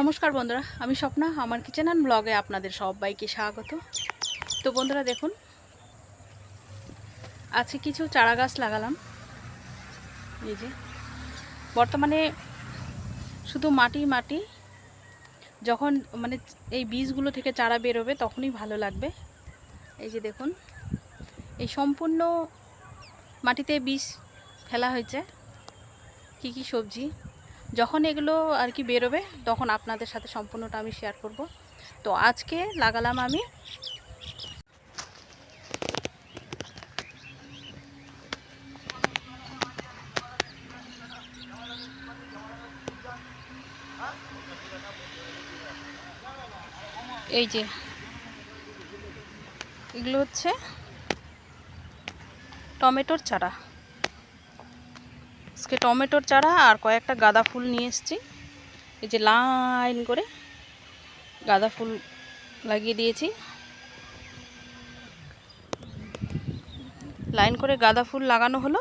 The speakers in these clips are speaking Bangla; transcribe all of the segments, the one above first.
নমস্কার বন্ধুরা, আমি স্বপ্না, আমার কিচেন অ্যান্ড ব্লগে আপনাদের সবাইকে স্বাগত। তো বন্ধুরা দেখুন, আজকে কিছু চারা গাছ লাগালাম। এই যে, বর্তমানে শুধু মাটি মাটি, যখন মানে এই বীজগুলো থেকে চারা বেরোবে তখনই ভালো লাগবে। এই যে দেখুন, এই সম্পূর্ণ মাটিতে বীজ ফেলা হয়েছে। কি কি সবজি? যখন এগুলো আর কি বেরোবে, তখন আপনাদের সাথে সম্পূর্ণটা আমি শেয়ার করব। তো আজকে লাগালাম আমি এই যে, এগুলো হচ্ছে টমেটোর চারা। আজকে টমেটোর চারা আর কয়েকটা গাঁদা ফুল নিয়ে এসেছি। এই যে লাইন করে গাঁদা ফুল লাগিয়ে দিয়েছি। লাইন করে গাঁদা ফুল লাগানো হলো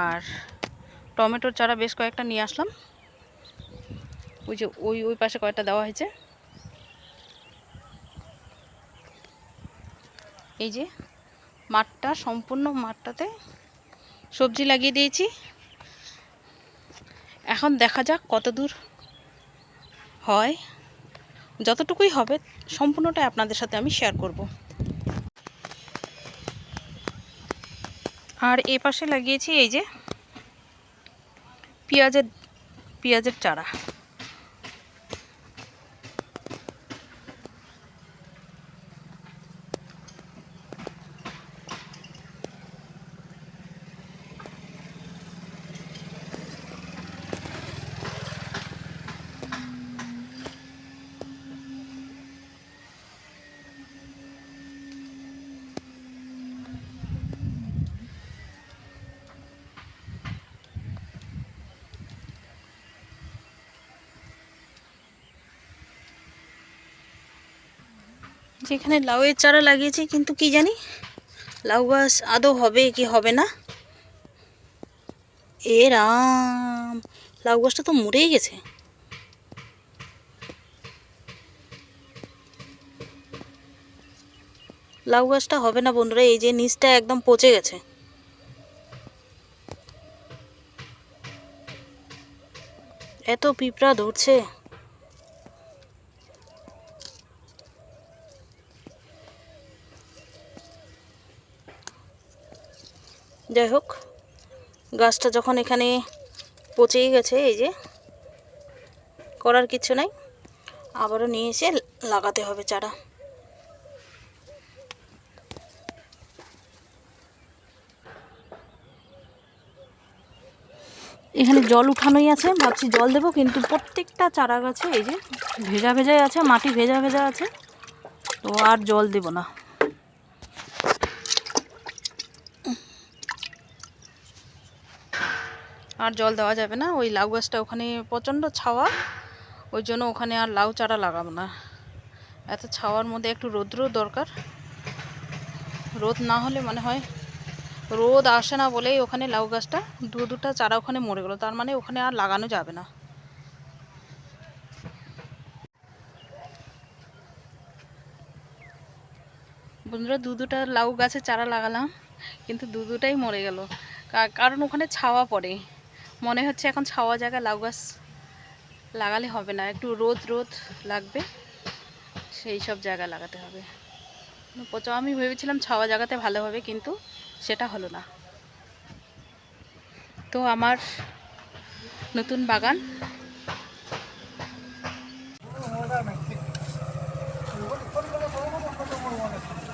আর টমেটোর চারা বেশ কয়েকটা নিয়ে আসলাম। ওই যে ওই ওই পাশে কয়েকটা দেওয়া হয়েছে। এই যে মাঠটা, সম্পূর্ণ মাঠটাতে সবজি লাগিয়ে দিয়েছি। এখন দেখা যাক কত দূর হয়। যতটুকুই হবে, সম্পূর্ণটাই আপনাদের সাথে আমি শেয়ার করব। আর এ পাশে লাগিয়েছি এই যে পেঁয়াজের পেঁয়াজের চারা। যেখানে লাউয়ের চারা লাগিয়েছি, কিন্তু কি জানি? লাউ গাছ আদৌ হবে কি হবে না? এ রাম, লাউ গাছটা তো মরেই গেছে। লাউ গাছটা হবে না বন্ধুরা, এই যে নিচটা একদম পচে গেছে। এত পিঁপড়া ধরছে। যাই হোক, গাছটা যখন এখানে পচেই গেছে, এই যে করার কিছু নাই, আবারও নিয়ে এসে লাগাতে হবে চারা। এখানে জল উঠানোই আছে, ভাবছি জল দেবো, কিন্তু প্রত্যেকটা চারা গাছে এই যে ভেজা ভেজাই আছে, মাটি ভেজা ভেজা আছে, তো আর জল দেব না। আর জল দেওয়া যাবে না। ওই লাউ গাছটা ওখানে প্রচণ্ড ছাওয়া। ওই জন্য ওখানে আর লাউ চারা লাগাবো না। এত ছাওয়ার মধ্যে একটু রোদ্রও দরকার। রোদ না হলে মনে হয় রোদ আসে না বলেই ওখানে লাউ গাছটা দু দুটা চারা ওখানে মরে গেলো। তার মানে ওখানে আর লাগানো যাবে না। বন্ধুরা, দু দুটা লাউ গাছে চারা লাগালাম, কিন্তু দু দুটাই মরে গেল। কারণ ওখানে ছাওয়া পড়ে। মনে হচ্ছে এখন ছাওয়া জায়গা লাউ গাছ লাগালে হবে না। একটু রোদ রোদ লাগবে, সেই সব জায়গা লাগাতে হবে। পচা, আমি ভেবেছিলাম ছাওয়া জায়গাতে ভালো হবে, কিন্তু সেটা হলো না। তো আমার নতুন বাগান উঠে উঠে এগুলো কেনার পর কি হ্যাঁ হ্যাঁ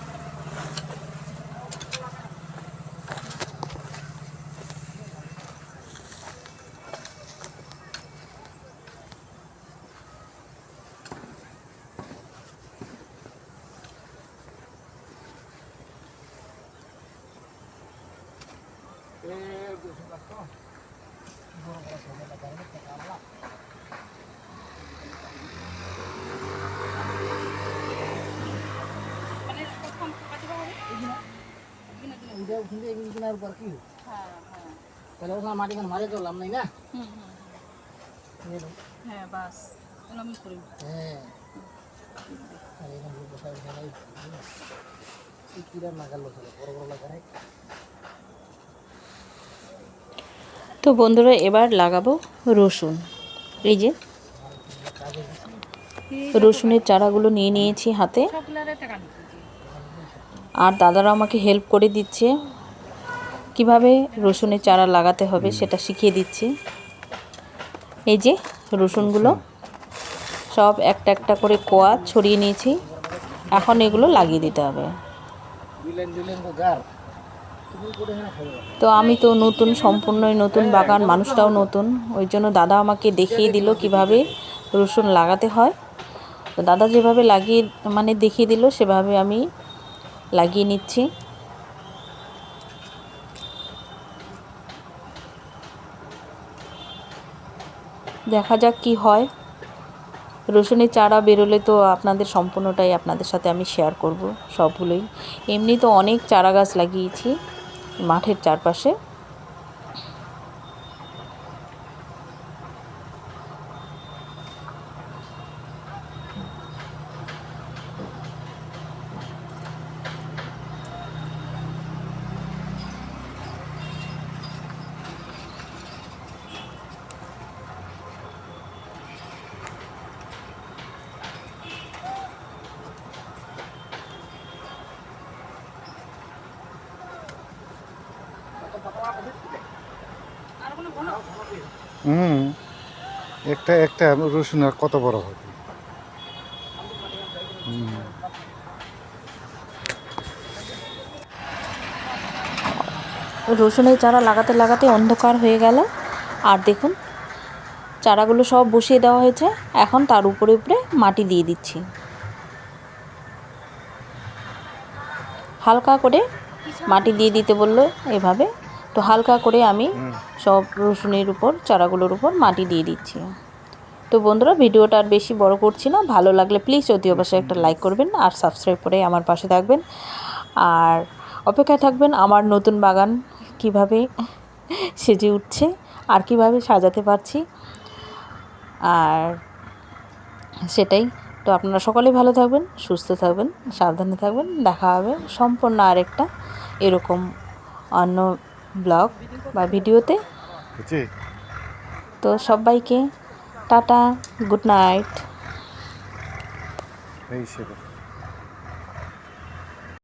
তাহলে ওখানে মাটি খান মারে চললাম নাই না। হ্যাঁ বাস আমি করি হ্যাঁ আর বড় বড় লাগায় তো বন্ধুরা এবার লাগাবো রসুন। এই যে রসুনের চারাগুলো নিয়ে নিয়েছি হাতে। আর দাদারা আমাকে হেল্প করে দিচ্ছে। কীভাবে রসুনের চারা লাগাতে হবে সেটা শিখিয়ে দিচ্ছে। এই যে রসুনগুলো সব একটা একটা করে কোয়া ছড়িয়ে নিয়েছি। এখন এগুলো লাগিয়ে দিতে হবে। তো আমি তো নতুন, সম্পূর্ণই নতুন বাগান, মানুষটাও নতুন। ওই জন্য দাদা আমাকে দেখিয়ে দিল কীভাবে রসুন লাগাতে হয়। তো দাদা যেভাবে লাগিয়ে মানে দেখিয়ে দিল, সেভাবে আমি লাগিয়ে নিচ্ছি। দেখা যাক কি হয়। রসুনের চারা বেরোলে তো আপনাদের সম্পূর্ণটাই আপনাদের সাথে আমি শেয়ার করব, সবগুলোই। এমনি তো অনেক চারা গাছ লাগিয়েছি। মাঠের চারপাশে হুম। একটা একটা রসুন আর কত বড় হবে? রসুনের চারা লাগাতে লাগাতে অন্ধকার হয়ে গেল। আর দেখুন, চারাগুলো সব বসিয়ে দেওয়া হয়েছে। এখন তার উপরে উপরে মাটি দিয়ে দিচ্ছি। হালকা করে মাটি দিয়ে দিতে বলল এভাবে। তো হালকা করে আমি সব রসুনের উপর, চারাগুলোর উপর মাটি দিয়ে দিচ্ছি। তো বন্ধুরা, ভিডিওটা আর বেশি বড় করছি না। ভালো লাগলে প্লিজ অতি অবশ্যই একটা লাইক করবেন আর সাবস্ক্রাইব করে আমার পাশে থাকবেন। আর অপেক্ষায় থাকবেন আমার নতুন বাগান কীভাবে সেজে উঠছে আর কীভাবে সাজাতে পারছি। আর সেটাই। তো আপনারা সকলেই ভালো থাকবেন, সুস্থ থাকবেন, সাবধানে থাকবেন। দেখা হবে সম্পূর্ণ আরেকটা এরকম অন্য ব্লগ বা ভিডিওতে। তো সবাইকে টাটা গুড নাইট।